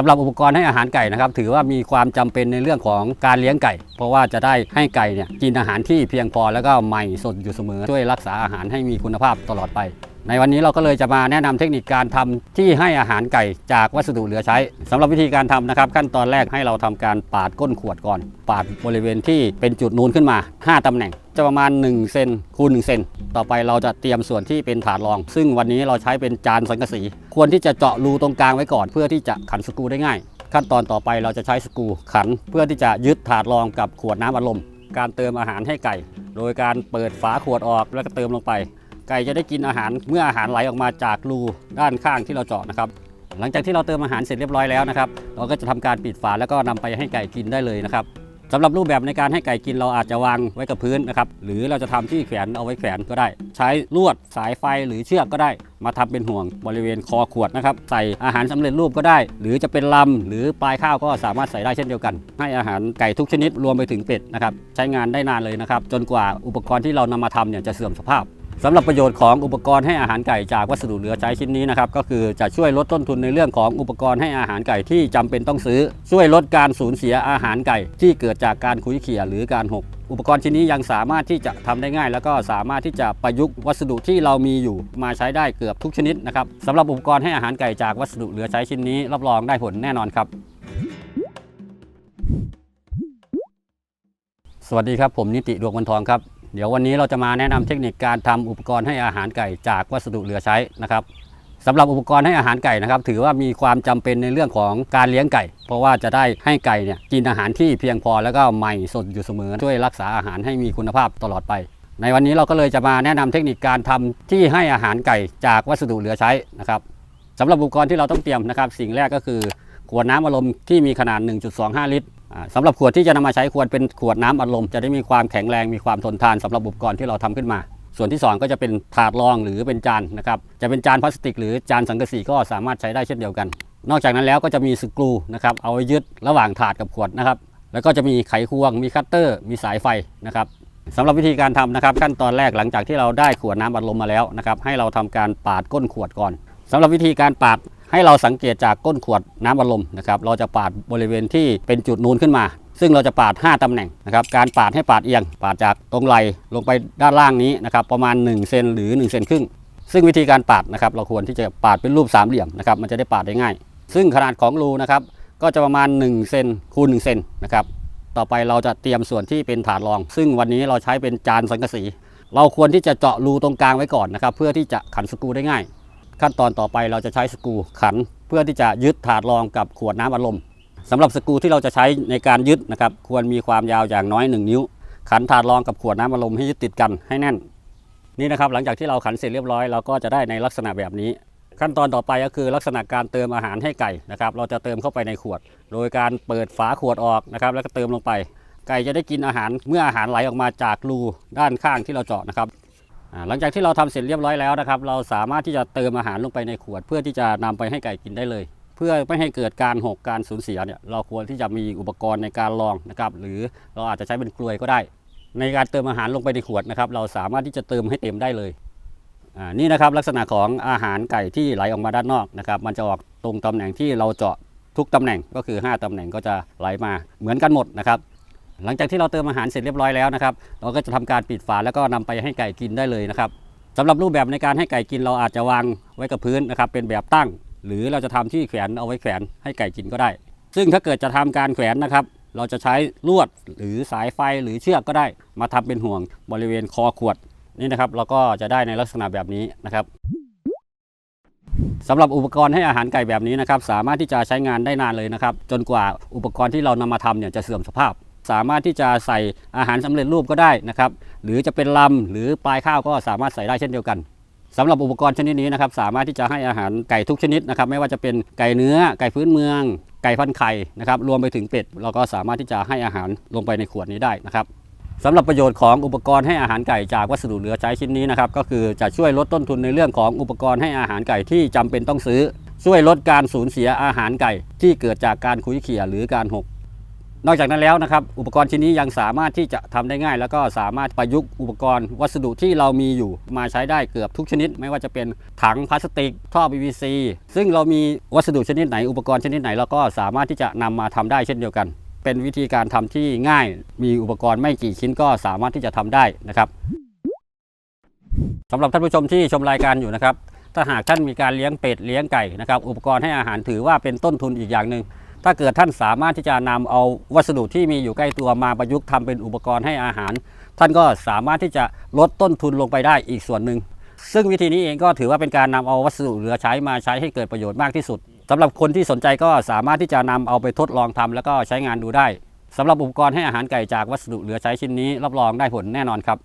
สำหรับอุปกรณ์ให้อาหารไก่นะครับ ถือว่ามีความจำเป็นในเรื่องของการเลี้ยงไก่ เพราะว่าจะได้ให้ไก่เนี่ยกินอาหารที่เพียงพอแล้วก็ใหม่สดอยู่เสมอช่วยรักษาอาหารให้มีคุณภาพตลอดไป ในวันนี้เราก็เลยจะมาแนะนำเทคนิคการทำที่ให้อาหารไก่จากวัสดุเหลือใช้สำหรับวิธีการทำนะครับ ขั้นตอนแรกให้เราทำการปาดก้นขวดก่อน ปาดบริเวณที่เป็นจุดนูนขึ้นมา 5ตำแหน่ง จะประมาณ1เซนคูณ1เซนต่อไปเราจะเตรียมส่วนที่เป็นถาดรอง ซึ่งวันนี้เราใช้เป็นจานสังกะสี ควรที่จะเจาะรูตรงกลางไว้ก่อน เพื่อที่จะขันสกรูได้ง่าย ขั้นตอนต่อไปเราจะใช้สกรูขัน เพื่อที่จะยึดถาดรองกับขวดน้ำอัดลมการเติมอาหารให้ไก่ โดยการเปิดฝาขวดออกแล้วก็เติมลงไป ไก่จะได้กินอาหารเมื่ออาหารไหลออกมาจากรูด้านข้างที่เราเจาะนะครับหลังจากที่เราเติมอาหารเสร็จเรียบร้อยแล้วนะครับ เราก็จะทำการปิดฝาแล้วก็นำไปให้ไก่กินได้เลยนะครับ สำหรับรูปแบบในการให้ไก่กินเราอาจจะวางไว้กับพื้นนะครับหรือเราจะทำที่แขวนเอาไว้แขวนก็ได้ ใช้ลวดสายไฟหรือเชือกก็ได้ มาทำเป็นห่วงบริเวณคอขวดนะครับใส่อาหารสำเร็จรูปก็ได้ หรือจะเป็นลำหรือปลายข้าวก็สามารถใส่ได้เช่นเดียวกัน ให้อาหารไก่ทุกชนิดรวมไปถึงเป็ดนะครับใช้งานได้นานเลยนะครับจนกว่าอุปกรณ์ที่เรานำมาทำเนี่ยจะเสื่อมสภาพ สำหรับประโยชน์ของอุปกรณ์ให้อาหารไก่จากวัสดุเหลือใช้ชิ้นนี้นะครับก็คือจะช่วยลดต้นทุนในเรื่องของอุปกรณ์ให้อาหารไก่ที่จำเป็นต้องซื้อ ช่วยลดการสูญเสียอาหารไก่ ที่เกิดจากการคุยเขี่ยหรือการหก อุปกรณ์ชิ้นนี้ยังสามารถที่จะทำได้ง่าย แล้วก็สามารถที่จะประยุกต์วัสดุที่เรามีอยู่ มาใช้ได้เกือบทุกชนิดนะครับสำหรับอุปกรณ์ให้อาหารไก่จากวัสดุเหลือใช้ชิ้นนี้รับรองได้ผลแน่นอนครับสวัสดีครับผมนิติดวงวันทองครับ เดี๋ยววันนี้เราจะมาแนะนำเทคนิคการทำอุปกรณ์ให้อาหารไก่จากวัสดุเหลือใช้นะครับสำหรับอุปกรณ์ให้อาหารไก่นะครับ ถือว่ามีความจำเป็นในเรื่องของการเลี้ยงไก่ เพราะว่าจะได้ให้ไก่เนี่ยกินอาหารที่เพียงพอแล้วก็ใหม่สดอยู่เสมอช่วยรักษาอาหารให้มีคุณภาพตลอดไป ในวันนี้เราก็เลยจะมาแนะนำเทคนิคการทำที่ให้อาหารไก่จากวัสดุเหลือใช้นะครับสำหรับอุปกรณ์ที่เราต้องเตรียมนะครับ สิ่งแรกก็คือขวดน้ำอารมณ์ที่มีขนาด 1.25 ลิตร สำหรับขวดที่จะนำมาใช้ควรเป็นขวดน้ำอัดลม จะได้มีความแข็งแรงมีความทนทานสำหรับอุปกรณ์ที่เราทำขึ้นมา ส่วนที่ 2 ก็จะเป็นถาดรองหรือเป็นจานนะครับจะเป็นจานพลาสติก หรือจานสังกะสีก็สามารถใช้ได้เช่นเดียวกัน นอกจากนั้นแล้วก็จะมีสกรูนะครับเอาไว้ยึดระหว่างถาดกับขวดนะครับแล้วก็จะมีไขควง มีคัตเตอร์ มีสายไฟนะครับสำหรับวิธีการทำนะครับ ขั้นตอนแรกหลังจากที่เราได้ขวดน้ำอัดลมมาแล้วนะครับให้เราทำการปาดก้นขวดก่อนสำหรับวิธีการปาด ให้เราสังเกตจากก้นขวดน้ำอัดลมนะครับเราจะปาดบริเวณที่เป็นจุดนูนขึ้นมา ซึ่งเราจะปาด 5ตำแหน่งนะครับการปาดให้ปาดเอียง ปาดจากตรงไหลลงไปด้านล่างนี้นะครับประมาณ1เซนหรือ1เซนครึ่งซึ่งวิธีการปาดนะครับเราควรที่จะปาดเป็นรูปสามเหลี่ยมนะครับมันจะได้ปาดได้ง่าย ซึ่งขนาดของรูนะครับก็จะประมาณ1เซนคูณ1เซนนะครับต่อไปเราจะเตรียมส่วนที่เป็นถาดรอง ซึ่งวันนี้เราใช้เป็นจานสังกะสี เราควรที่จะเจาะรูตรงกลางไว้ก่อนนะครับเพื่อที่จะขันสกรูได้ง่าย ขั้นตอนต่อไปเราจะใช้สกรูขัน เพื่อที่จะยึดถาดรองกับขวดน้ำอัดลมสำหรับสกรูที่เราจะใช้ในการยึดนะครับควรมีความยาวอย่างน้อย 1 นิ้ว ขันถาดรองกับขวดน้ำอัดลมให้ยึดติดกันให้แน่น นี่นะครับหลังจากที่เราขันเสร็จเรียบร้อยเราก็จะได้ในลักษณะแบบนี้ ขั้นตอนต่อไปก็คือลักษณะการเติมอาหารให้ไก่นะครับเราจะเติมเข้าไปในขวด โดยการเปิดฝาขวดออกนะครับแล้วก็เติมลงไป ไก่จะได้กินอาหารเมื่ออาหารไหลออกมาจากรูด้านข้างที่เราเจาะนะครับ หลังจากที่เราทำเสร็จเรียบร้อยแล้วนะครับ เราสามารถที่จะเติมอาหารลงไปในขวด เพื่อที่จะนำไปให้ไก่กินได้เลย เพื่อไม่ให้เกิดการหกการสูญเสียเนี่ยเราควรที่จะมีอุปกรณ์ในการลองนะครับ หรือเราอาจจะใช้เป็นกลวยก็ได้ ในการเติมอาหารลงไปในขวดนะครับเราสามารถที่จะเติมให้เต็มได้เลยนี่นะครับลักษณะของอาหารไก่ที่ไหลออกมาด้านนอกนะครับมันจะออกตรงตำแหน่งที่เราเจาะทุกตำแหน่งก็คือ 5ตำแหน่งก็จะไหลมาเหมือนกันหมดนะครับ หลังจากที่เราเติมอาหารเสร็จเรียบร้อยแล้วนะครับ เราก็จะทำการปิดฝาแล้วก็นำไปให้ไก่กินได้เลยนะครับสำหรับรูปแบบในการให้ไก่กินเราอาจจะวางไว้กับพื้นนะครับเป็นแบบตั้ง หรือเราจะทำที่แขวนเอาไว้แขวนให้ไก่กินก็ได้ ซึ่งถ้าเกิดจะทำการแขวนนะครับ เราจะใช้ลวดหรือสายไฟหรือเชือกก็ได้ มาทำเป็นห่วงบริเวณคอขวดนี่นะครับ เราก็จะได้ในลักษณะแบบนี้นะครับสำหรับอุปกรณ์ให้อาหารไก่แบบนี้นะครับ สามารถที่จะใช้งานได้นานเลยนะครับ จนกว่าอุปกรณ์ที่เรานำมาทำเนี่ยจะเสื่อมสภาพ สามารถที่จะใส่อาหารสำเร็จรูปก็ได้นะครับหรือจะเป็นลำหรือปลายข้าวก็สามารถใส่ได้เช่นเดียวกันสำหรับอุปกรณ์ชนิดนี้นะครับสามารถที่จะให้อาหารไก่ทุกชนิดนะครับไม่ว่าจะเป็นไก่เนื้อไก่พื้นเมือง ไก่พันไข่นะครับรวมไปถึงเป็ดเราก็สามารถที่จะให้อาหารลงไปในขวดนี้ได้นะครับสำหรับประโยชน์ของอุปกรณ์ให้อาหารไก่จากวัสดุเหลือใช้ชิ้นนี้นะครับก็คือจะช่วยลดต้นทุนในเรื่องของอุปกรณ์ให้อาหารไก่ที่จำเป็นต้องซื้อ ช่วยลดการสูญเสียอาหารไก่ที่เกิดจากการคุยเขี่ยหรือการหก นอกจากนั้นแล้วนะครับอุปกรณ์ชิ้นนี้ยังสามารถที่จะทำได้ง่าย แล้วก็สามารถประยุกต์อุปกรณ์วัสดุที่เรามีอยู่มาใช้ได้เกือบทุกชนิด ไม่ว่าจะเป็นถังพลาสติก ท่อ PVC ซึ่งเรามีวัสดุชนิดไหนอุปกรณ์ชนิดไหนเราก็สามารถที่จะนำมาทำได้เช่นเดียวกัน เป็นวิธีการทำที่ง่าย มีอุปกรณ์ไม่กี่ชิ้นก็สามารถที่จะทำได้นะครับสำหรับท่านผู้ชมที่ชมรายการอยู่นะครับถ้าหากท่านมีการเลี้ยงเป็ดเลี้ยงไก่นะครับอุปกรณ์ให้อาหารถือว่าเป็นต้นทุนอีกอย่างหนึ่ง ถ้าเกิดท่านสามารถที่จะนำเอาวัสดุที่มีอยู่ใกล้ตัวมาประยุกต์ทำเป็นอุปกรณ์ให้อาหาร ท่านก็สามารถที่จะลดต้นทุนลงไปได้อีกส่วนหนึ่ง ซึ่งวิธีนี้เองก็ถือว่าเป็นการนำเอาวัสดุเหลือใช้มาใช้ให้เกิดประโยชน์มากที่สุดสำหรับคนที่สนใจก็สามารถที่จะนำเอาไปทดลองทำแล้วก็ใช้งานดูได้สำหรับอุปกรณ์ให้อาหารไก่จากวัสดุเหลือใช้ชิ้นนี้รับรองได้ผลแน่นอนครับ